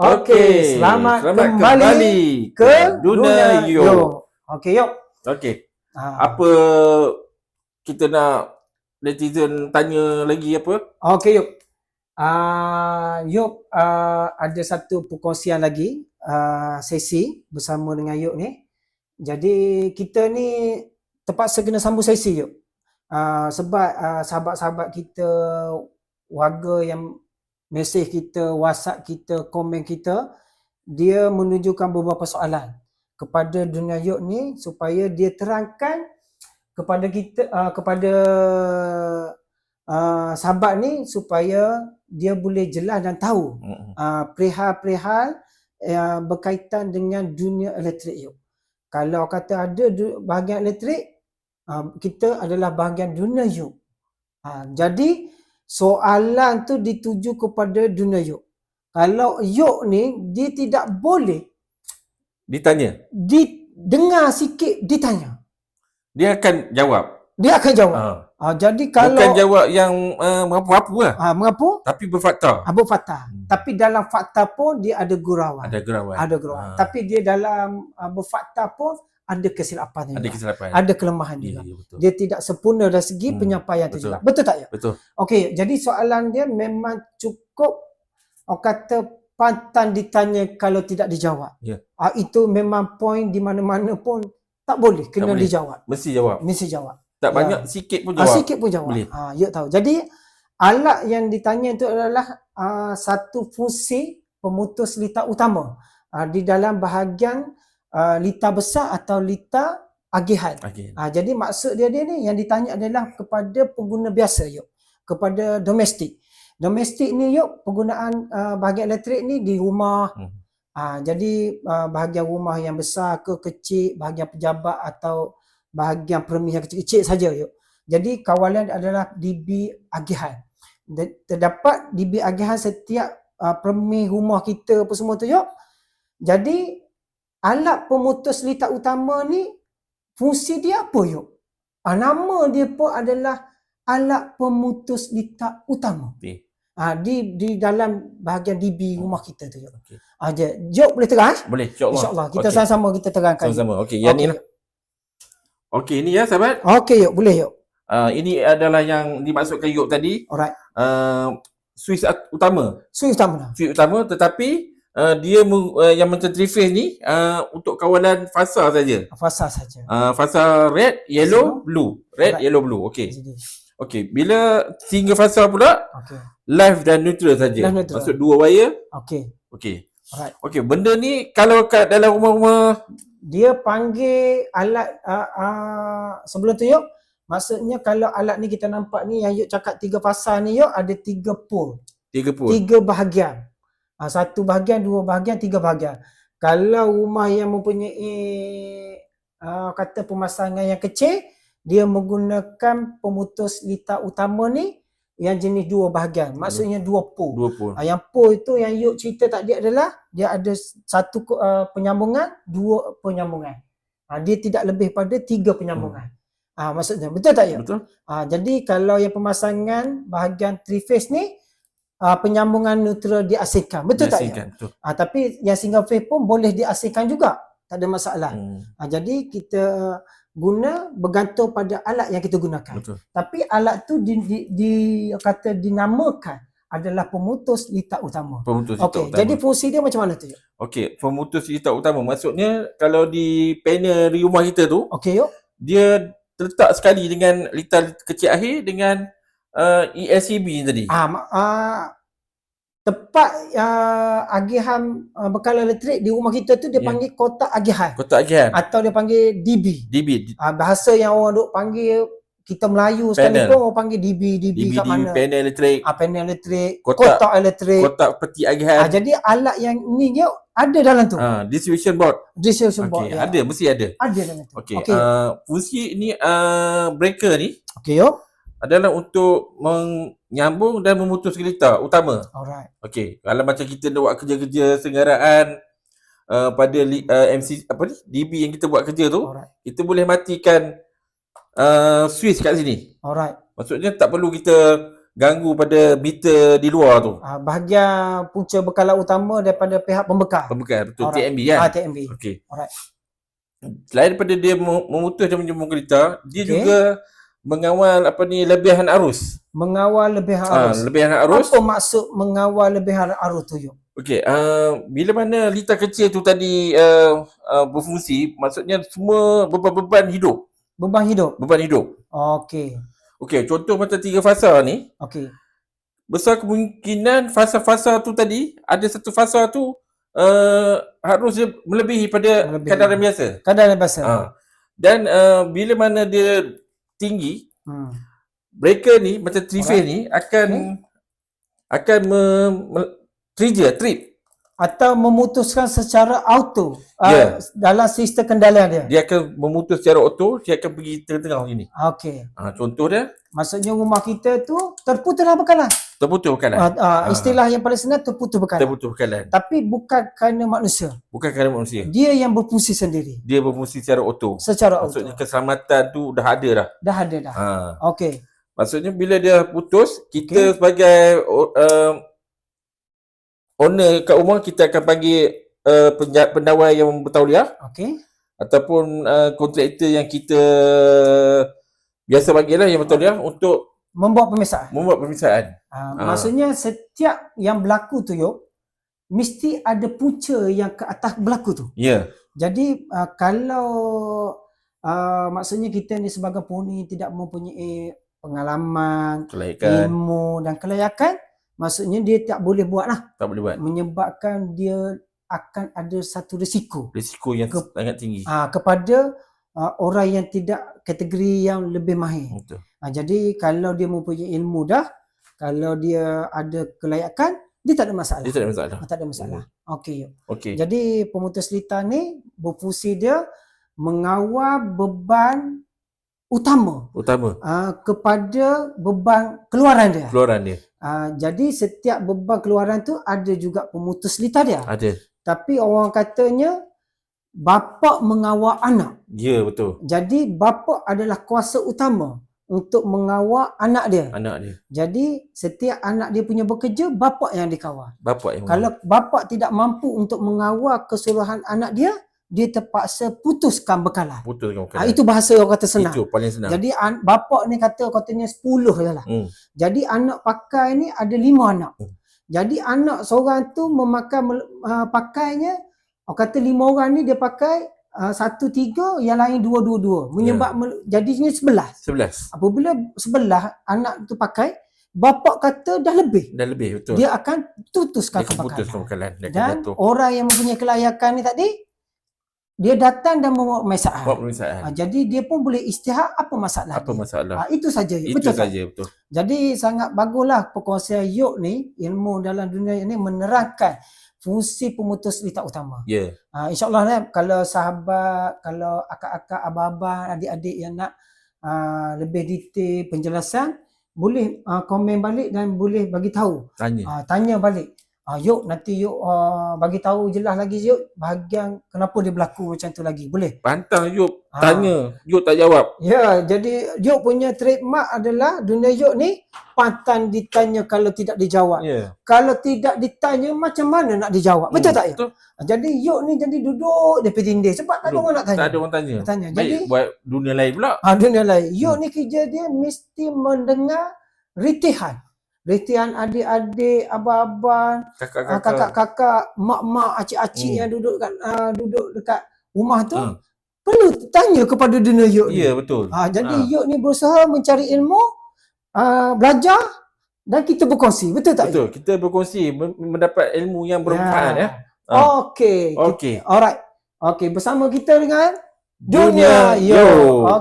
Okey, selamat, selamat kembali, kembali ke Dunia Yo. Okey, yuk. Okey, Ha. apa kita nak netizen tanya lagi apa? Okey, yuk. Ah, yuk ah, ada satu perkongsian lagi ah, sesi bersama dengan Yuk ni. Jadi kita ni terpaksa kena sambung sesi Yuk. Ah, sebab ah, sahabat-sahabat kita warga yang mesej kita, WhatsApp kita, komen kita, dia menunjukkan beberapa soalan kepada dunia Yuk ni supaya dia terangkan kepada kita uh, kepada uh, sahabat ni supaya dia boleh jelas dan tahu uh, perihal-perihal uh, berkaitan dengan dunia elektrik Yuk. Kalau kata ada bahagian elektrik, uh, kita adalah bahagian dunia Yuk. Uh, jadi soalan tu dituju kepada dunia Yuk. Kalau Yuk ni dia tidak boleh Ditanya, didengar sikit ditanya. dia akan jawab. Dia akan jawab. Ha. Ah, jadi kalau Bukan jawab yang uh, merapu-rapu lah, ah, mengapa? tapi berfakta. Abu fakta. Hmm. Tapi dalam fakta pun dia ada gurauan. Ada gurauan. Ada gurauan. Ah. Tapi dia dalam uh, berfakta pun ada kesilapan Ada kesilapan. Ada kelemahan Ya, juga. ya, betul. Dia tidak sempurna dari segi Hmm, penyampaian tu betul. juga. Betul tak ya? Betul. Okey, jadi soalan dia memang cukup orang kata pantan ditanya kalau tidak dijawab. Ya. Ah, itu memang poin di mana-mana pun tak boleh kena boleh. dijawab. Mesti jawab. Mesti jawab. Tak Ya. banyak, sikit pun Ah, jawab. sikit pun jawab. Boleh. Ah, ya tahu. Jadi alat yang ditanya itu adalah ah, satu fungsi pemutus litar utama ah, di dalam bahagian ah, litar besar atau litar agihan. Okey. Ah, jadi maksud dia dia ni yang ditanya adalah kepada pengguna biasa yuk, kepada domestik. Domestik ni yuk penggunaan ah, bahagian elektrik ni di rumah. Hmm. Ah, jadi ah, bahagian rumah yang besar ke kecil, bahagian pejabat atau bahagian permis yang kecil-kecil saja yuk. Jadi kawalan adalah DB agihan. Terdapat DB agihan setiap uh, permis rumah kita apa semua tu yuk. Jadi alat pemutus litar utama ni fungsi dia apa yuk? Ah, nama dia pun adalah alat pemutus litar utama. Okey. Ah, di di dalam bahagian DB rumah kita tu yuk. Okey. Ah, je. Jok boleh terang? eh? Boleh, insyaAllah. InsyaAllah. Kita Okey. sama-sama kita terangkan. Sama-sama. Okey, yang ni Okey. lah. Okey, ini ya sahabat. Okey yuk, boleh yuk. Uh, ini adalah yang dimaksudkan Yop tadi. Alright. Uh, Swiss utama. So utama. Swiss utama tetapi uh, dia uh, yang macam three phase ni uh, untuk kawalan fasa saja. Fasa saja. Uh, fasa red, yellow, blue. Red, Alright. yellow, blue. Okey. Okey, bila single fasa pula okey. live dan neutral saja. Maksud dua wire. Okey. Okey. Alright. Okey, benda ni kalau kat dalam rumah-rumah Dia panggil alat uh, uh, sebelum tu yuk. Maksudnya kalau alat ni kita nampak ni yang yuk cakap tiga fasa ni yuk ada tiga pole. tiga pun. Tiga bahagian. Uh, satu bahagian, dua bahagian, tiga bahagian. Kalau rumah yang mempunyai uh, kata pemasangan yang kecil, dia menggunakan pemutus litar utama ni yang jenis dua bahagian. Maksudnya dua pole. Dua pun. Ah, yang pole itu yang Yuk cerita tadi adalah dia ada satu uh, penyambungan, dua penyambungan. Ah, dia tidak lebih pada tiga penyambungan. Ah, maksudnya betul tak ya? Betul? Ah, jadi kalau yang pemasangan bahagian three phase ni ah, penyambungan neutral diasingkan. Betul tak ya? Diasingkan, Betul. Ah, tapi yang single phase pun boleh diasingkan juga. Tak ada masalah. Hmm, Ah, jadi kita guna bergantung pada alat yang kita gunakan. betul. Tapi alat tu di, di, di kata dinamakan adalah pemutus litar utama. Pemutus litar Okey, utama. jadi fungsi dia macam mana tu? Okey, pemutus litar utama. Maksudnya kalau di panel rumah kita tu, Okey, yuk. dia terletak sekali dengan litar kecil akhir dengan uh, ESCB ni tadi. Ah, ah, tepat uh, agihan uh, bekal elektrik di rumah kita tu dia Ya. panggil kotak agihan Kotak agihan. atau dia panggil DB. DB. Ah, bahasa yang orang duk panggil kita Melayu sekali Panel. pun orang panggil DB, DB, DB kat di mana? panel elektrik. Ah, panel elektrik, Kotak- kotak, elektrik. Kotak peti agihan. Ah, jadi alat yang ni yuk ada dalam tu. Ah, distribution board. Distribution board. Okey, ya. ada mesti ada. Ada dalam tu. Okey, Okey, uh, fungsi ni uh, breaker ni Okey, yuk. Adalah untuk menyambung dan memutus litar utama. Alright. Okey, kalau macam kita nak buat kerja-kerja senggaraan uh, pada uh, MC apa ni DB yang kita buat kerja tu, Alright. kita boleh matikan uh, switch kat sini. Alright. Maksudnya tak perlu kita ganggu pada meter di luar tu. Ah, bahagian punca bekalan utama daripada pihak pembekal. Pembekal betul Alright. TMB kan. Ah, TMB. Okey. Alright. Selain daripada dia mem- memutus dan menyambung kereta, dia Okey. juga mengawal apa ni lebihan arus. Mengawal lebihan Ah, arus. lebihan arus. Apa maksud mengawal lebihan arus tu yuk? Okey, uh, bila mana litar kecil tu tadi uh, uh, berfungsi, maksudnya semua beban-beban hidup, Beban hidup. beban hidup. Okey. Okey, contoh macam tiga fasa ni, Okey. besar kemungkinan fasa-fasa tu tadi, ada satu fasa tu uh, harus dia melebihi pada Melebihi. biasa. Kadar yang biasa. Ha. Dan uh, bila mana dia tinggi, Hmm. breaker ni macam three phase ni akan akan me, me, trigger, trip. Atau memutuskan secara auto Ya. ah, dalam sistem kendalian dia. Dia akan memutus secara auto, dia akan pergi tengah-tengah gini. Okey. Ha, contoh dia, Maksudnya rumah kita tu terputuslah bekalan. Terputus bekalan. Ah, Ah. istilah yang paling senang terputus bekalan. Terputus bekalan. Tapi bukan kerana manusia. Bukan kerana manusia. Dia yang berfungsi sendiri. Dia berfungsi secara auto. Secara auto. Maksudnya keselamatan tu dah ada dah. Dah ada dah. Ha. Okey. Maksudnya bila dia putus, kita sebagai uh, owner kat rumah kita akan panggil uh, pendawai yang bertauliah Okey. ataupun uh, kontraktor yang kita biasa bagilah yang bertauliah untuk Membuat pemisahan. membuat pemisahan. Ah, Ah. Maksudnya setiap yang berlaku tu yuk mesti ada punca yang ke atas berlaku tu. Ya. Jadi uh, kalau uh, maksudnya kita ni sebagai penghuni tidak mempunyai pengalaman, Kelayakan ilmu dan kelayakan, maksudnya dia tak boleh buat lah. tak boleh buat. Menyebabkan dia akan ada satu risiko Risiko yang Ke- sangat tinggi. uh, kepada uh, orang yang tidak kategori yang lebih mahir. Betul. Uh, jadi kalau dia mempunyai ilmu dah, kalau dia ada kelayakan, dia tak ada masalah. Dia tak ada masalah. Ah, tak ada masalah. Okey. yuk. Okey. Jadi pemutus litar ni berfungsi dia mengawal beban utama Utama uh, kepada beban keluaran dia. keluaran dia. Uh, jadi setiap beban keluaran tu ada juga pemutus litar dia. Ada. Tapi orang katanya bapa mengawal anak. Ya betul. Jadi bapa adalah kuasa utama untuk mengawal anak dia. Anak dia. Jadi setiap anak dia punya bekerja bapa yang dikawal. Bapa yang Kalau bapa tidak mampu untuk mengawal keseluruhan anak dia, dia terpaksa putuskan bekalan. putus dengan Ha, itu bahasa orang kata senang. Itu paling senang. Jadi an- bapa ni kata katanya 10 je lah. Hmm. Jadi anak pakai ni ada 5 anak. Hmm. Jadi anak seorang tu memakai uh, pakainya orang kata 5 orang ni dia pakai uh, satu tiga, yang lain dua dua dua. Menyebab mel- jadinya 11. Sebelas. Apabila sebelah anak tu pakai, bapa kata dah lebih. Dah lebih betul. Dia akan tutuskan dia putuskan kebakaran. bekalan. Dia Dan jatuh. orang yang mempunyai kelayakan ni tadi, dia datang dan membuat Buat pemeriksaan. pemeriksaan. Ha, jadi dia pun boleh istihad apa masalah Apa dia. masalah? Ha, itu saja. Itu Betul saja betul. Jadi sangat baguslah perkongsian Yok ni, ilmu dalam dunia ini menerangkan fungsi pemutus litar utama. Ya. Ha, InsyaAllah ni kalau sahabat, kalau akak-akak, abang-abang, adik-adik yang nak uh, lebih detail penjelasan, boleh uh, komen balik dan boleh bagi tahu. Tanya. Uh, tanya balik. Uh, Yok nanti Yok uh, bagi tahu jelas lagi Yok bahagian kenapa dia berlaku macam tu lagi. Boleh? Pantang Yop. Ah. Tanya. Yop tak jawab. Ya, jadi Yok punya trademark adalah dunia Yok ni pantang ditanya kalau tidak dijawab. Ya. Kalau tidak ditanya macam mana nak dijawab? Betul tak ya? Betul. Jadi Yok ni jadi duduk di dinding sebab tak ada orang nak tanya. Tak ada orang tanya. Tanya. Baik Jadi buat dunia lain pula. ha, dunia lain. Yok Hmm. ni kerja dia mesti mendengar ritihan. Ritihan adik-adik, abang-abang, ah, Kakak-kakak. mak-mak, acik-acik Hmm. yang duduk kat ah, duduk dekat rumah tu Hmm. perlu tanya kepada dunia ni. Ya betul. Ha, jadi Ha. Yok ni berusaha mencari ilmu, uh, belajar dan kita berkongsi. Betul tak? Betul. Kita berkongsi men- mendapat ilmu yang bermanfaat ya. Ha. Okey. Okey. Alright. Okey, bersama kita dengan Dunia Dunia Yo. Yo.